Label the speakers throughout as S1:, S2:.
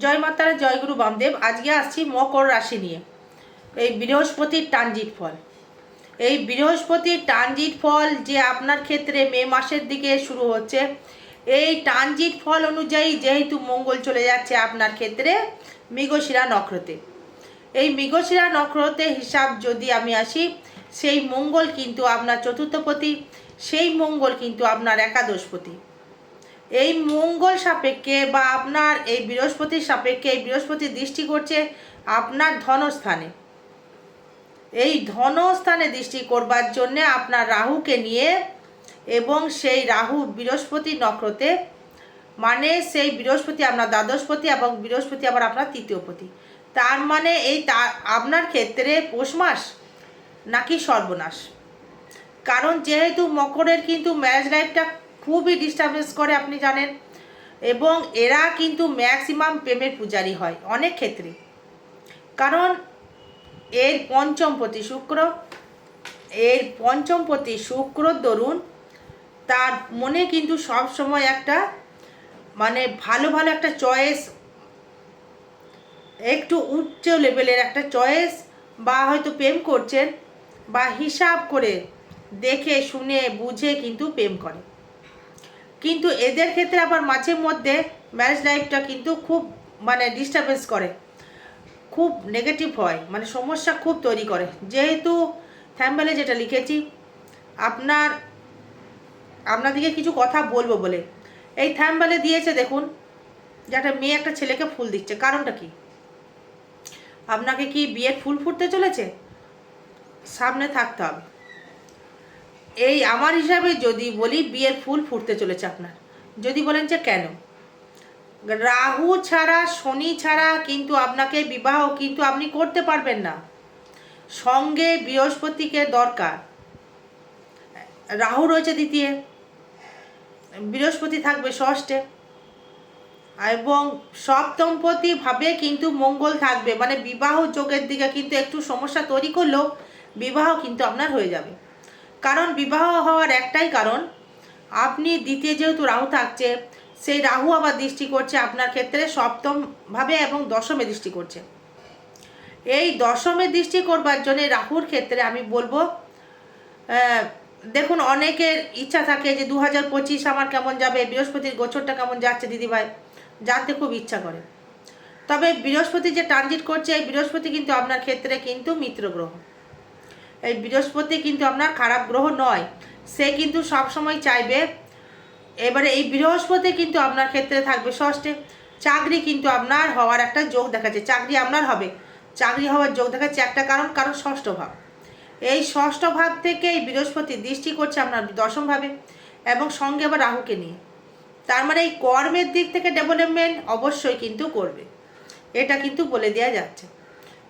S1: জয় মাতারা জয়গুরু বামদেব। আজকে আসছি মকর রাশি নিয়ে। এই বৃহস্পতির ট্রানজিট ফল। এই বৃহস্পতির ট্রানজিট ফল যে আপনার ক্ষেত্রে মে মাসের দিকে শুরু হচ্ছে, এই ট্রানজিট ফল অনুযায়ী যেহেতু মঙ্গল চলে যাচ্ছে আপনার ক্ষেত্রে মৃগশিরা নক্ষত্রে। এই মৃগশিরা নক্ষত্রে হিসাব যদি আমি আসি, সেই মঙ্গল কিন্তু আপনার চতুর্থপতি, সেই মঙ্গল কিন্তু আপনার একাদশপতি। এই মঙ্গল সাপেক্ষে বা আপনার এই বৃহস্পতির সাপেক্ষে এই বৃহস্পতি দৃষ্টি করছে আপনার ধনস্থানে। এই ধনস্থানে দৃষ্টি করবার জন্য আপনার রাহুকে নিয়ে এবং সেই রাহু বৃহস্পতি নক্ষত্রে মানে সেই বৃহস্পতি আপনার দ্বাদশপতি এবং বৃহস্পতি আবার আপনার তৃতীয়পতি। তার মানে এই তা, আপনার ক্ষেত্রে পৌষ মাস নাকি সর্বনাশ। কারণ যেহেতু মকরের কিন্তু ম্যারেজ লাইফটা খুবই ডিস্টারবেন্স করে, আপনি জানেন। এবং এরা কিন্তু ম্যাক্সিমাম প্রেমের পূজারি হয়, অনেক ক্ষেত্রে। কারণ এর পঞ্চমপতি শুক্র, এর পঞ্চমপতি শুক্র দরুন তার মনে কিন্তু সব সময় একটা মানে ভালো ভালো একটা চয়েস একটু উচ্চ লেভেলের একটা চয়েস বা হয়তো প্রেম করছেন বা হিসাব করে দেখে, শুনে, বুঝে কিন্তু প্রেম করে। কিন্তু এদের ক্ষেত্রে আবার মাঝে মধ্যে ম্যারেজ লাইফটা কিন্তু খুব মানে ডিস্টারবেন্স করে। খুব নেগেটিভ হয় মানে সমস্যা খুব তৈরি করে। যেহেতু থ্যাম্বেলে যেটা লিখেছি, আপনার আপনাদেরকে কিছু কথা বলব বলে। এই থ্যাম্বেলে দিয়েছে দেখুন, যে একটা মেয়ে একটা ছেলেকে ফুল দিচ্ছে, কারণটা কি? আপনাকে কি বিয়ের ফুল ফুটতে চলেছে? সামনে থাকতে হবে। এই আমার হিসাবে যদি বলি বিয়ের ফুল ফুটতে চলেছে আপনার। যদি বলেন যে কেন? রাহু ছাড়া, শনি ছাড়া কিন্তু আপনাকে বিবাহ কিন্তু আপনি করতে পারবেন না। সঙ্গে বৃহস্পতিকে দরকার। রাহু রয়েছে দ্বিতীয়। বৃহস্পতি থাকবে ষষ্ঠে। এবং সপ্তমপতি ভাবে কিন্তু মঙ্গল থাকবে। মানে বিবাহ যোগের দিকে কিন্তু একটু সমস্যা তৈরি করলেও বিবাহ কিন্তু আপনার হয়ে যাবে। কারণ বিবাহ হওয়ার একটাই কারণ, আপনি দ্বিতীয় যেহেতু রাহু থাকছে, সেই রাহু আবার দৃষ্টি করছে আপনার ক্ষেত্রে সপ্তমভাবে এবং দশমে দৃষ্টি করছে। এই দশমে দৃষ্টি করবার জন্য রাহুর ক্ষেত্রে আমি বলব দেখুন অনেকের ইচ্ছা থাকে যে দু হাজার পঁচিশ আমার কেমন যাবে, বৃহস্পতির গোচরটা কেমন যাচ্ছে দিদিভাই, জানতে খুব ইচ্ছা করে। তবে বৃহস্পতি যে ট্রানজিট করছে এই বৃহস্পতি কিন্তু আপনার ক্ষেত্রে কিন্তু মিত্র গ্রহ এই বৃহস্পতি কিন্তু আপনার খারাপ গ্রহ নয়। সে কিন্তু সবসময় চাইবে, এবারে এই বৃহস্পতি কিন্তু আপনার ক্ষেত্রে থাকবে ষষ্ঠে। চাকরি কিন্তু আপনার হওয়ার একটা যোগ দেখাচ্ছে, চাকরি আপনার হবে। চাকরি হওয়ার যোগ দেখাচ্ছে একটা কারণ কারণ ষষ্ঠ ভাব। এই ষষ্ঠ ভাব থেকে এই বৃহস্পতি দৃষ্টি করছে আপনার দশম ভাবে এবং সঙ্গে আবার রাহুকে নিয়ে। তার মানে এই কর্মের দিক থেকে ডেভেলপমেন্ট অবশ্যই কিন্তু করবে। এটা কিন্তু বলে দেওয়া যাচ্ছে।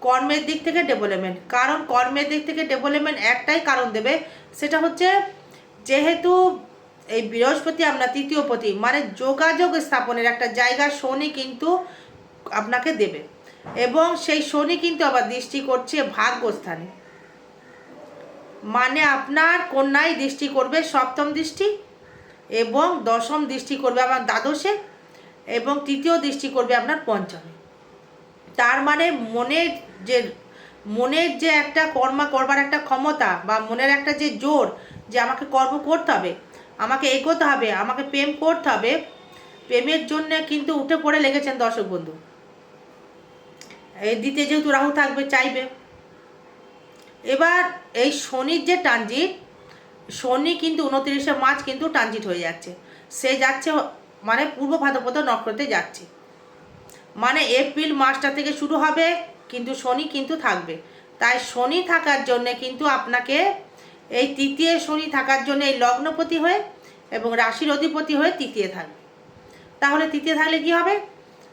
S1: কর্মের দিক থেকে ডেভেলপমেন্ট কারণ কর্মের দিক থেকে ডেভেলপমেন্ট একটাই কারণ দেবে, সেটা হচ্ছে যেহেতু এই বৃহস্পতি আপনার তৃতীয় পতি মানে যোগাযোগ স্থাপনের একটা জায়গা শনি কিন্তু আপনাকে দেবে। এবং সেই শনি কিন্তু আবার দৃষ্টি করছে ভাগ্যস্থানে। মানে আপনার কন্যায় দৃষ্টি করবে সপ্তম দৃষ্টি এবং দশম দৃষ্টি করবে আমার দ্বাদশে এবং তৃতীয় দৃষ্টি করবে আপনার পঞ্চমে। তার মানে মনের যে মনের যে একটা কর্মা করবার একটা ক্ষমতা বা মনের একটা যে জোর যে আমাকে কর্ম করতে হবে, আমাকে এগোতে হবে, আমাকে প্রেম করতে হবে, প্রেমের জন্য কিন্তু উঠে পড়ে লেগেছেন দর্শক বন্ধু। এই দিতে যেহেতু রাহু থাকবে, চাইবে। এবার এই শনির যে ট্রানজিট, শনি কিন্তু উনত্রিশে মার্চ কিন্তু ট্রানজিট হয়ে যাচ্ছে। সে যাচ্ছে মানে পূর্ব ভাদ্রপদ নক্ষত্রে যাচ্ছে। মানে এপ্রিল মাসটা থেকে শুরু হবে, কিন্তু শনি কিন্তু থাকবে। তাই শনি থাকার জন্য কিন্তু আপনাকে এই তৃতীয় শনি থাকার জন্য এই লগ্নপতি হয়ে এবং রাশির অধিপতি হয়ে তৃতীয় থাকবে। তাহলে তৃতীয় থাকলে কি হবে?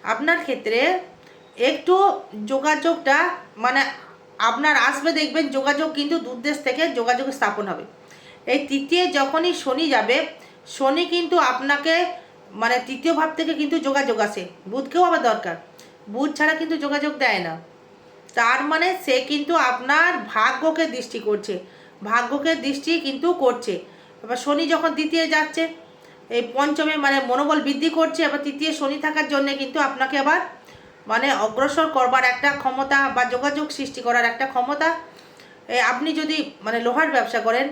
S1: আপনার ক্ষেত্রে একটু যোগাযোগটা মানে আপনার আসবে, দেখবেন যোগাযোগ কিন্তু দূর দেশ থেকে যোগাযোগ স্থাপন হবে। এই তৃতীয় যখনই শনি যাবে, শনি কিন্তু আপনাকে মানে তৃতীয় ভাব থেকে কিন্তু যোগাযোগ আসে। বুধকেও আবার দরকার। বুধ ছাড়া কিন্তু যোগাযোগ দেয় না। তার মানে সে কিন্তু আপনার ভাগ্যকে দৃষ্টি করছে। ভাগ্যকে দৃষ্টি কিন্তু করছে। এবার শনি যখন দ্বিতীয় যাচ্ছে, এই পঞ্চমে মানে মনোবল বৃদ্ধি করছে আবার তৃতীয় শনি থাকার জন্যে কিন্তু আপনাকে আবার মানে অগ্রসর করবার একটা ক্ষমতা বা যোগাযোগ সৃষ্টি করার একটা ক্ষমতা। আপনি যদি মানে লোহার ব্যবসা করেন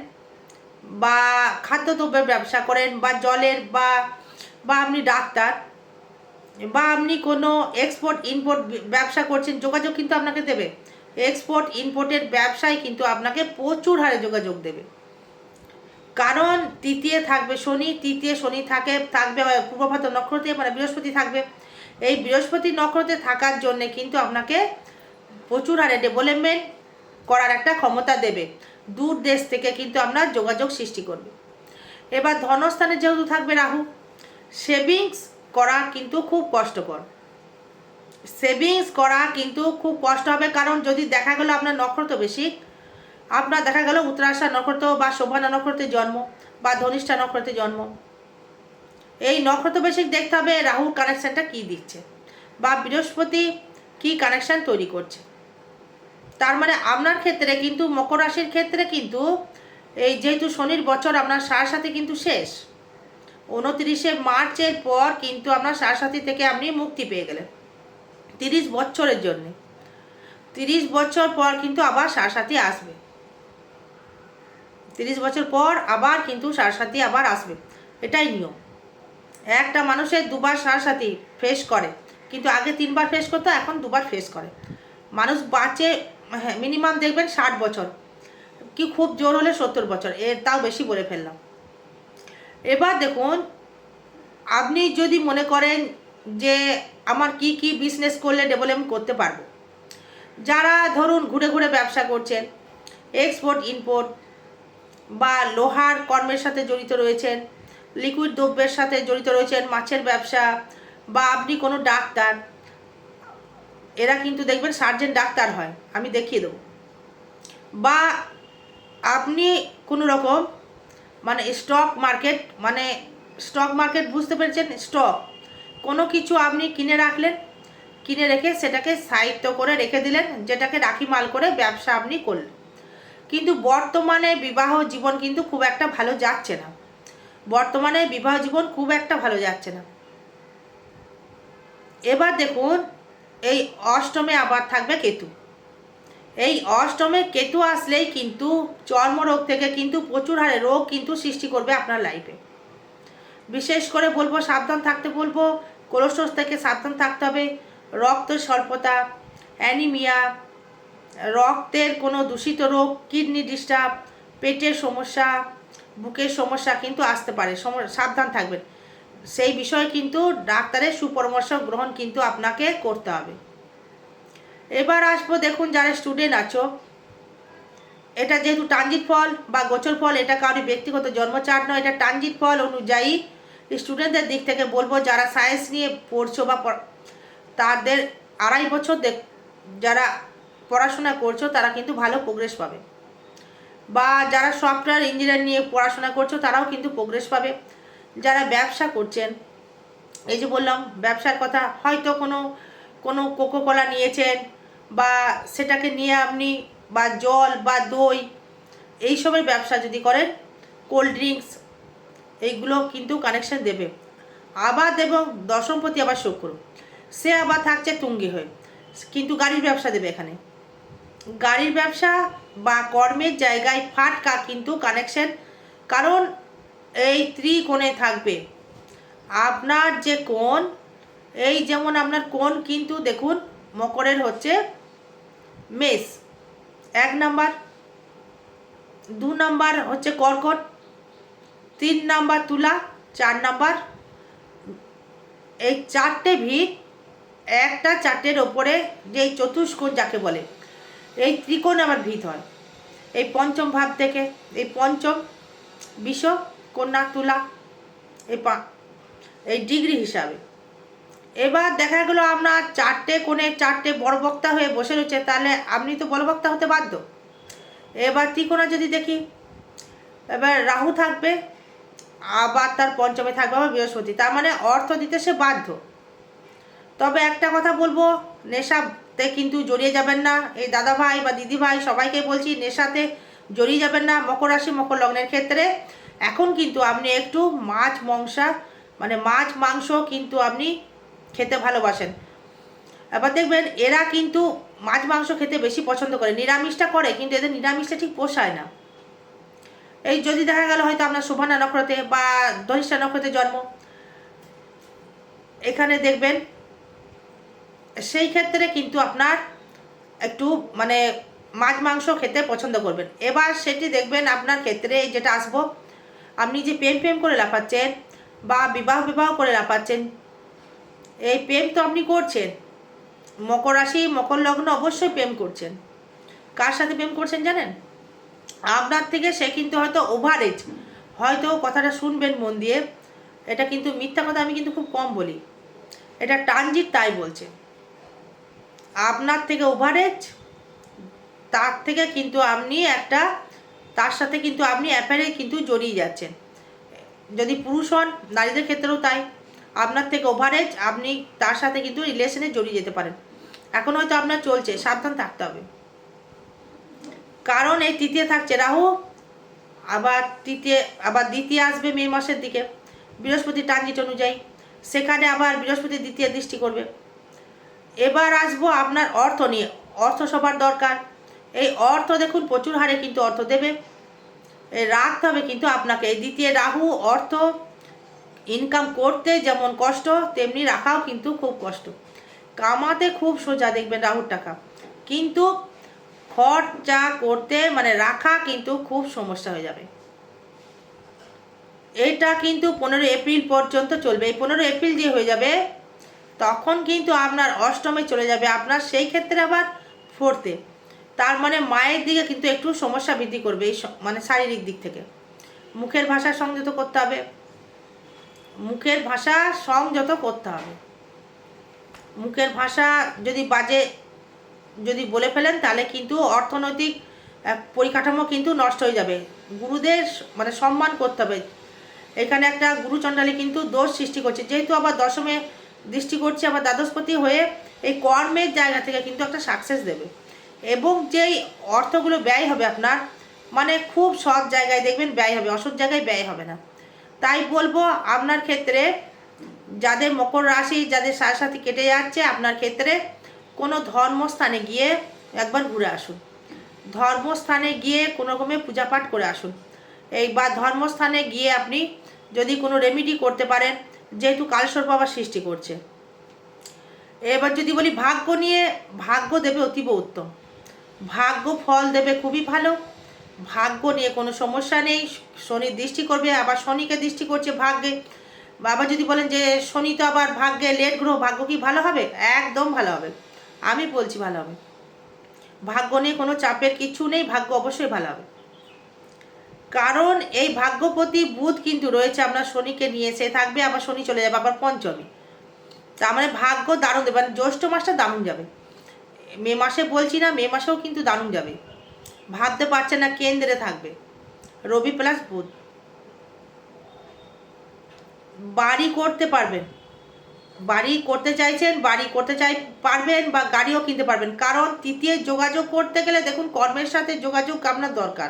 S1: বা খাদ্যদ্রব্যের ব্যবসা করেন বা জলের বা বা আপনি ডাক্তার, বা আপনি কোনো এক্সপোর্ট ইম্পোর্ট ব্যবসা করছেন, যোগাযোগ কিন্তু আপনাকে দেবে। এক্সপোর্ট ইম্পোর্টের ব্যবসায় কিন্তু আপনাকে প্রচুর হারে যোগাযোগ দেবে। কারণ তৃতীয় থাকবে শনি, তৃতীয় শনি থাকে, থাকবে পূর্বভাত নক্ষত্রে মানে বৃহস্পতি থাকবে। এই বৃহস্পতি নক্ষত্রে থাকার জন্য কিন্তু আপনাকে প্রচুর হারে ডেভেলপমেন্ট করার একটা ক্ষমতা দেবে। দূর দেশ থেকে কিন্তু আপনার যোগাযোগ সৃষ্টি করবে। এবার ধনস্থানে যেহেতু থাকবে রাহু সেভিংস করা কিন্তু খুব কষ্টকর। সেভিংস করা কিন্তু খুব কষ্ট হবে কারণ যদি দেখা গেলো আপনার নক্ষত্র বেশি, আপনার দেখা গেল উত্তরাশা নক্ষত্র বা শোভানা নক্ষত্রের জন্ম বা ধনিষ্ঠা নক্ষত্রের জন্ম। এই নক্ষত্র বেশি দেখতে হবে রাহুর কানেকশানটা কী দিচ্ছে বা বৃহস্পতি কী কানেকশান তৈরি করছে। তার মানে আপনার ক্ষেত্রে কিন্তু মকর রাশির ক্ষেত্রে কিন্তু এই যেহেতু শনির বছর আপনার সার সাথে কিন্তু শেষ। উনত্রিশে মার্চের পর কিন্তু আপনার সার সাথী থেকে আপনি মুক্তি পেয়ে গেলেন। তিরিশ বছরের জন্যে। তিরিশ বছর পর কিন্তু আবার সার আসবে। তিরিশ বছর পর আবার কিন্তু সার সাথী আবার আসবে। এটাই নিয়ম। একটা মানুষের দুবার সার সাথী ফেস করে, কিন্তু আগে তিনবার ফেস করতো, এখন দুবার ফেস করে। মানুষ বাঁচে হ্যাঁ মিনিমাম দেখবেন ষাট বছর। কি খুব জোর হলে সত্তর বছর। এর তাও বেশি বলে ফেললাম। এবার দেখুন, আপনি যদি মনে করেন যে আমার কি কি বিজনেস করলে ডেভেলপ করতে পারব। যারা ধরুন ঘুরে ঘুরে ব্যবসা করছেন এক্সপোর্ট ইম্পোর্ট বা লোহার কর্মের সাথে জড়িত রয়েছেন লিকুইড দ্রব্যের সাথে জড়িত রয়েছেন, মাছের ব্যবসা বা আপনি কোনো ডাক্তার, এরা কিন্তু দেখবেন সার্জেন ডাক্তার হয়, আমি দেখিয়ে দেবো। বা আপনি কোনো রকম মানে স্টক মার্কেট মানে স্টক মার্কেট বুঝতে পেরেছেন? স্টক কোনো কিছু আপনি কিনে রাখলেন, কিনে রেখে সেটাকে সাহিত্য করে রেখে দিলেন, যেটাকে রাখি মাল করে ব্যবসা আপনি করলেন। কিন্তু বর্তমানে বিবাহ জীবন কিন্তু খুব একটা ভালো যাচ্ছে না। বর্তমানে বিবাহ জীবন খুব একটা ভালো যাচ্ছে না। এবার দেখুন, এই অষ্টমে আবার থাকবে কেতু। এই অষ্টমে কেতু আসলেই কিন্তু চর্মরোগ থেকে কিন্তু প্রচুর হারে রোগ কিন্তু সৃষ্টি করবে আপনার লাইফে বিশেষ করে বলব সাবধান থাকতে বলব কোলেস্ট্রল থেকে সাবধান থাকতে হবে রক্ত স্বল্পতা অ্যানিমিয়া রক্তের কোনো দূষিত রোগ কিডনি ডিস্টার্ব পেটের সমস্যা, বুকের সমস্যা কিন্তু আসতে পারে সাবধান থাকবেন। সেই বিষয়ে কিন্তু ডাক্তারের সুপরামর্শ গ্রহণ কিন্তু আপনাকে করতে হবে। এবার আসব, দেখুন যারা স্টুডেন্ট আছো। এটা যেহেতু ট্রানজিট ফল বা গোচর ফল, এটা কারোর ব্যক্তিগত জন্মচার নয়, এটা ট্রানজিট ফল অনুযায়ী স্টুডেন্টদের দিক থেকে বলব, যারা সায়েন্স নিয়ে পড়ছো বা তাদের আড়াই বছর যারা পড়াশোনা করছ, তারা কিন্তু ভালো প্রোগ্রেস পাবে। বা যারা সফটওয়্যার ইঞ্জিনিয়ার নিয়ে পড়াশোনা করছ, তারাও কিন্তু প্রোগ্রেস পাবে। যারা ব্যবসা করছেন, এই যে বললাম, ব্যবসার কথা হয়তো কোনো কোনো কোকো কলা নিয়েছেন বা সেটাকে নিয়ে আপনি বা জল বা দই, এইসবের ব্যবসা যদি করেন কোল্ড ড্রিঙ্কস এইগুলো কিন্তু কানেকশন দেবে। আবার দেব দশমপতি আবার শুক্র। সে আবার থাকছে তুঙ্গি হয়ে। কিন্তু গাড়ির ব্যবসা দেবে এখানে। গাড়ির ব্যবসা বা কর্মের জায়গায় ফাটকা কিন্তু কানেকশন কারণ এই ত্রিকোণে থাকবে। আপনার যে কোণ, এই যেমন আপনার কোণ কিন্তু দেখুন, মকরের হচ্ছে মেষ, এক নাম্বার। দু নাম্বার হচ্ছে কর্কট, তিন নাম্বার তুলা, চার নাম্বার। এই চারটে ভিত একটা চারটের ওপরে যে চতুষ্কোণ যাকে বলে, এই ত্রিকোণ আবার ভিত হয়। এই পঞ্চম ভাব থেকে, এই পঞ্চম বিষ কন্যা তুলা, এই পা, এই ডিগ্রি হিসাবে। এবার দেখা গেলো আপনার চারটে কোণে চারটে বড় বক্তা হয়ে বসে রয়েছে, তাহলে আপনি তো বড় বক্তা হতে বাধ্য। এবার ত্রিকোণা যদি দেখি, এবার রাহু থাকবে, আবার তার পঞ্চমে থাকবে, আবার বৃহস্পতি, তার মানে অর্থ দিতে সে বাধ্য। তবে একটা কথা বলব নেশাতে কিন্তু জড়িয়ে যাবেন না। এই দাদা ভাই বা দিদি ভাই সবাইকে বলছি, নেশাতে জড়িয়ে যাবেন না, মকর রাশি, মকর লগ্নের ক্ষেত্রে। এখন কিন্তু আপনি একটু মাছ, মংসা মানে মাছ, মাংস কিন্তু আপনি খেতে ভালোবাসেন। এবার দেখবেন এরা কিন্তু মাছ মাংস খেতে বেশি পছন্দ করে, নিরামিষটা করে, কিন্তু এদের নিরামিষটা ঠিক পোষায় না। এই যদি দেখা গেল হয়তো আপনার শোভানা নক্ষত্রে বা ধনিষ্ঠা নক্ষত্রে জন্ম, এখানে দেখবেন সেই ক্ষেত্রে কিন্তু আপনার একটু মানে মাছ মাংস খেতে পছন্দ করবেন। এবার সেটি দেখবেন আপনার ক্ষেত্রে যেটা আসব, আপনি যে প্রেম প্রেম করে লাফাচ্ছেন বা বিবাহ বিবাহ করে লাফাচ্ছেন এই প্রেম তো আপনি করছেন। মকর রাশি, মকর লগ্ন অবশ্যই প্রেম করছেন। কার সাথে প্রেম করছেন জানেন? আপনার থেকে সে কিন্তু হয়তো ওভারেজ হয়তো কথাটা শুনবেন মন দিয়ে। এটা কিন্তু মিথ্যা কথা, আমি কিন্তু খুব কম বলি। এটা ট্রানজিট তাই বলছে। আপনার থেকে ওভারেজ তার থেকে কিন্তু আপনি একটা, তার সাথে কিন্তু আপনি অ্যাফেয়ারে কিন্তু জড়িয়ে যাচ্ছেন। যদি পুরুষ হন, নারীদের ক্ষেত্রেও তাই। আপনার থেকে ওভারেজ আপনি তার সাথে কিন্তু রিলেশনে জড়িয়ে যেতে পারেন। এখন হয়তো আপনার চলছে, সাবধান থাকতে হবে। কারণ এই তৃতীয় থাকছে রাহু, আবার তৃতীয়, আবার দ্বিতীয় আসবে মে মাসের দিকে, বৃহস্পতি ট্রানজিট অনুযায়ী। সেখানে আবার বৃহস্পতি দ্বিতীয় দৃষ্টি করবে। এবার আসব আপনার অর্থ নিয়ে, অর্থ সবার দরকার। এই অর্থ দেখুন, প্রচুর হারে কিন্তু অর্থ দেবে। রাখতে হবে কিন্তু আপনাকে। এই দ্বিতীয় রাহু, অর্থ ইনকাম করতে যেমন কষ্ট, তেমনি রাখাও কিন্তু খুব কষ্ট। কামাতে খুব সোজা দেখবেন রাহুর টাকা। কিন্তু খরচা করতে মানে রাখা কিন্তু খুব সমস্যা হয়ে যাবে। এটা কিন্তু পনেরো এপ্রিল পর্যন্ত চলবে। এই পনেরো এপ্রিল যে হয়ে যাবে, তখন কিন্তু আপনার অষ্টমে চলে যাবে। আপনার সেই ক্ষেত্রে আবার ফোর্থে। তার মানে মায়ের দিকে কিন্তু একটু সমস্যা বৃদ্ধি করবে এই মানে শারীরিক দিক থেকে। মুখের ভাষা সংযত করতে হবে। মুখের ভাষা সংযত করতে হবে। মুখের ভাষা যদি বাজে, যদি বলে ফেলেন, তাহলে কিন্তু অর্থনৈতিক পরিকাঠামো কিন্তু নষ্ট হয়ে যাবে। গুরুদের মানে সম্মান করতে হবে। এখানে একটা গুরুচণ্ডালী কিন্তু দোষ সৃষ্টি করছে। যেহেতু আবার দশমে দৃষ্টি করছে, আবার দ্বাদশপতি হয়ে এই কর্মের জায়গা থেকে কিন্তু একটা সাকসেস দেবে। এবং যেই অর্থগুলো ব্যয় হবে আপনার মানে খুব সৎ জায়গায় দেখবেন ব্যয় হবে, অসৎ জায়গায় ব্যয় হবে না। তাই বলব আপনার ক্ষেত্রে যাদের মকর রাশি, যাদের সাথে সাথে কেটে যাচ্ছে, আপনার ক্ষেত্রে কোনো ধর্মস্থানে গিয়ে একবার ঘুরে আসুন। ধর্মস্থানে গিয়ে কোনো রকমে পূজা পাঠ করে আসুন। এই বা ধর্মস্থানে গিয়ে আপনি যদি কোনো রেমিডি করতে পারেন, যেহেতু কালসর্প আবার সৃষ্টি করছে। এবার যদি বলি ভাগ্য নিয়ে, ভাগ্য দেবে অতীব উত্তম। ভাগ্য ফল দেবে খুবই ভালো। ভাগ্য নিয়ে কোনো সমস্যা নেই। শনি দৃষ্টি করবে, আবার শনিকে দৃষ্টি করছে ভাগ্যে। বাবা যদি বলেন যে, শনি তো আবার ভাগ্যে লেট গ্রহ, ভাগ্য কি ভালো হবে? একদম ভালো হবে। আমি বলছি ভালো হবে। ভাগ্য নিয়ে কোনো চাপের কিছু নেই, ভাগ্য অবশ্যই ভালো হবে। কারণ এই ভাগ্যপতি বুধ কিন্তু রয়েছে আপনার শনিকে নিয়ে সে থাকবে, আবার শনি চলে যাবে, আবার পঞ্চমী। তার মানে ভাগ্য দারুণ দেবে মানে জ্যৈষ্ঠ মাসটা দারুণ যাবে। মে মাসে বলছি না, মে মাসেও কিন্তু দারুণ যাবে। ভাবতে পারছে না কেন্দ্রে থাকবে। রবি প্লাস বুধ। বাড়ি করতে পারবেন। বাড়ি করতে চাইছেন, বাড়ি করতে চাই পারবেন বা গাড়িও কিনতে পারবেন। কারণ তৃতীয় যোগাযোগ করতে গেলে দেখুন, কর্মের সাথে যোগাযোগ আপনার দরকার।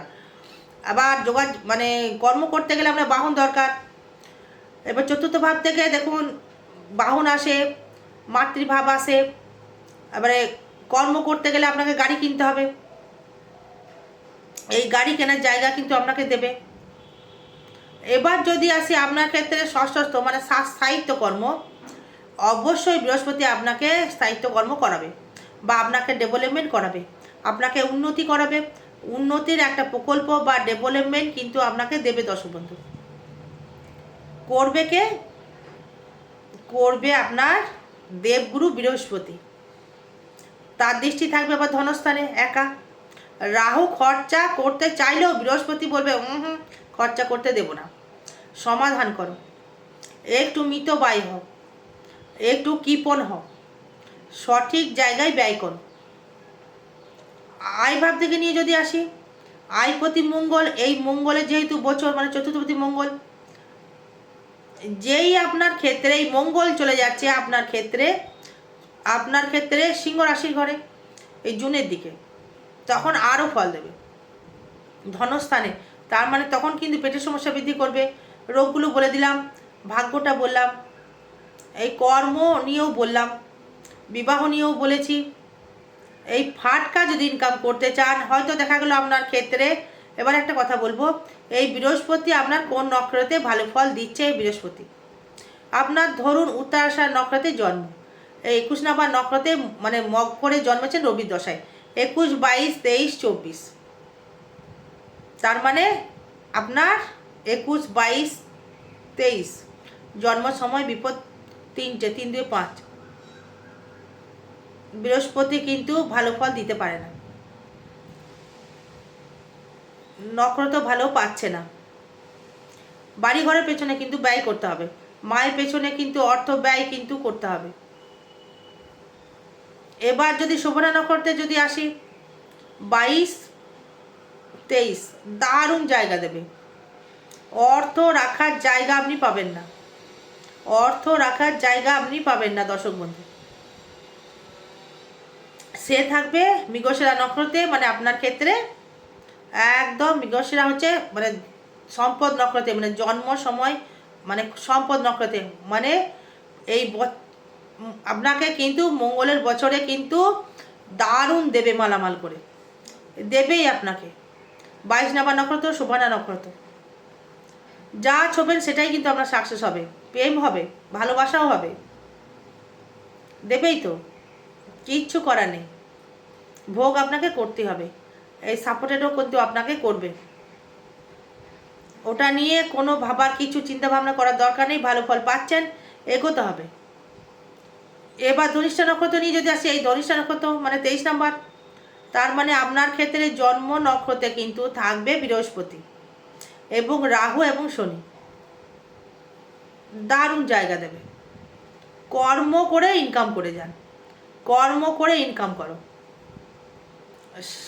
S1: আবার যোগাযোগ মানে কর্ম করতে গেলে আপনার বাহন দরকার। এবার চতুর্থ ভাব থেকে দেখুন, বাহন আসে, মাতৃভাব আসে। এবারে কর্ম করতে গেলে আপনাকে গাড়ি কিনতে হবে। এই গাড়ি কেনার জায়গা কিন্তু আপনাকে দেবে। এবার যদি আসি আপনার ক্ষেত্রে ষষ্ঠস্থ মানে স্থায়িত্ব কর্ম অবশ্যই বৃহস্পতি আপনাকে স্থায়িত্ব কর্ম করাবে বা আপনাকে ডেভেলপমেন্ট করাবে, আপনাকে উন্নতি করাবে। উন্নতির একটা প্রকল্প বা ডেভেলপমেন্ট কিন্তু আপনাকে দেবে দশবন্ধু করবে কে? করবে আপনার দেবগুরু বৃহস্পতি। তার দৃষ্টি থাকবে আবার ধনস্থানে, একা। রাহু খরচা করতে চাইলেও বৃহস্পতি বলবে হুম, খরচা করতে দেব না। সমাধান করো। একটু মিতবাই হও। একটু কৃপণ হও। সঠিক জায়গায় ব্যয় করো। আয় ভাব থেকে নিয়ে যদি আসি, আয় প্রতি মঙ্গল, এই মঙ্গলের যেহেতু বছর মানে চতুর্থপতি মঙ্গল, যেই আপনার ক্ষেত্রে এই মঙ্গল চলে যাচ্ছে, আপনার ক্ষেত্রে আপনার ক্ষেত্রে সিংহ রাশির ঘরে, এই জুনের দিকে। তখন আরও ফল দেবে। ধনস্থানে। তার মানে তখন কিন্তু পেটের সমস্যা বৃদ্ধি করবে। রোগগুলো বলে দিলাম, ভাগ্যটা বললাম, এই কর্ম নিয়েও বললাম, বিবাহ নিয়েও বলেছি। এই ফাটকা যদি ইনকাম করতে চান, হয়তো দেখা গেলো আপনার ক্ষেত্রে, এবার একটা কথা বলব, এই বৃহস্পতি আপনার কোন নক্ষত্রে ভালো ফল দিচ্ছে এই বৃহস্পতি? আপনার ধরুন উত্তরাষাঢ় নক্ষত্রে জন্ম। এই একুশ নাম্বার নক্ষত্রে মানে মগ করে জন্মেছেন রবির দশায়। একুশ, বাইশ, তেইশ, চব্বিশ। তার মানে আপনার একুশ, বাইশ, তেইশ। জন্ম সময় বিপদ তিনটে, তিন, দুই, পাঁচ। বৃহস্পতি কিন্তু ভালো ফল দিতে পারে না। নক্ষত্র ভালো পাচ্ছে না। বাড়ি ঘরের পেছনে কিন্তু ব্যয় করতে হবে। মায়ের পেছনে কিন্তু অর্থ ব্যয় কিন্তু করতে হবে। এবার যদি শোভনা নক্ষত্রে যদি আসি, বাইশ, তেইশ, দারুণ জায়গা দেবে। অর্থ রাখার জায়গা আপনি পাবেন না। অর্থ রাখার জায়গা আপনি পাবেন না দর্শক বন্ধু। সে থাকবে মৃগশিরা নক্ষত্রে মানে আপনার ক্ষেত্রে একদম মৃগশিরা হচ্ছে মানে সম্পদ নক্ষত্রে মানে জন্ম সময় মানে সম্পদ নক্ষত্রে মানে এই আপনাকে কিন্তু মঙ্গলের বছরে কিন্তু দারুণ দেবে মালামাল করে। দেবেই আপনাকে। বাইশ নাম্বার নক্ষত্র, শোভানা নক্ষত্র। যা ছোবেন সেটাই কিন্তু আপনার সাকসেস হবে। প্রেম হবে, ভালোবাসাও হবে। দেবেই তো। কিচ্ছু করার নেই। ভোগ আপনাকে করতে হবে। এই সাপোর্টেডও কিন্তু আপনাকে করবে। ওটা নিয়ে কোনো ভাবার, কিছু চিন্তা ভাবনা করার দরকার নেই। ভালো ফল পাচ্ছেন, এগোতে হবে। এবার ধনিষ্ঠা নক্ষত্র নিয়ে যদি আসি, এই ধনিষ্ঠা নক্ষত্র মানে তেইশ নাম্বার, তার মানে আপনার ক্ষেত্রে জন্ম নক্ষত্রে কিন্তু থাকবে বৃহস্পতি এবং রাহু এবং শনি। দারুণ জায়গা দেবে। কর্ম করে ইনকাম করে যান। কর্ম করে ইনকাম করো।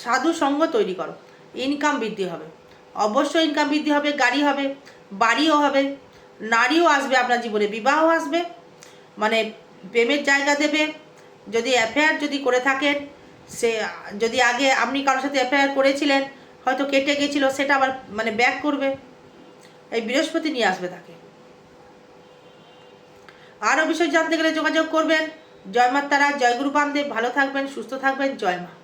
S1: সাধু সঙ্গ তৈরি করো। ইনকাম বৃদ্ধি হবে। অবশ্যই ইনকাম বৃদ্ধি হবে, গাড়ি হবে, বাড়িও হবে, নারীও আসবে আপনার জীবনে, বিবাহ আসবে। মানে প্রেমের জায়গা দেবে, যদি অ্যাফেয়ার যদি করে থাকেন, সে, যদি আগে আপনি কারোর সাথে অ্যাফেয়ার করেছিলেন, হয়তো কেটে গেছিল, সেটা আবার মানে ব্যাক করবে। এই বৃহস্পতি নিয়ে আসবে তাকে। আরও বিষয় জানতে গেলে যোগাযোগ করবেন। জয় মাতারা জয় গুরু ভালো থাকবেন, সুস্থ থাকবেন, জয় মা।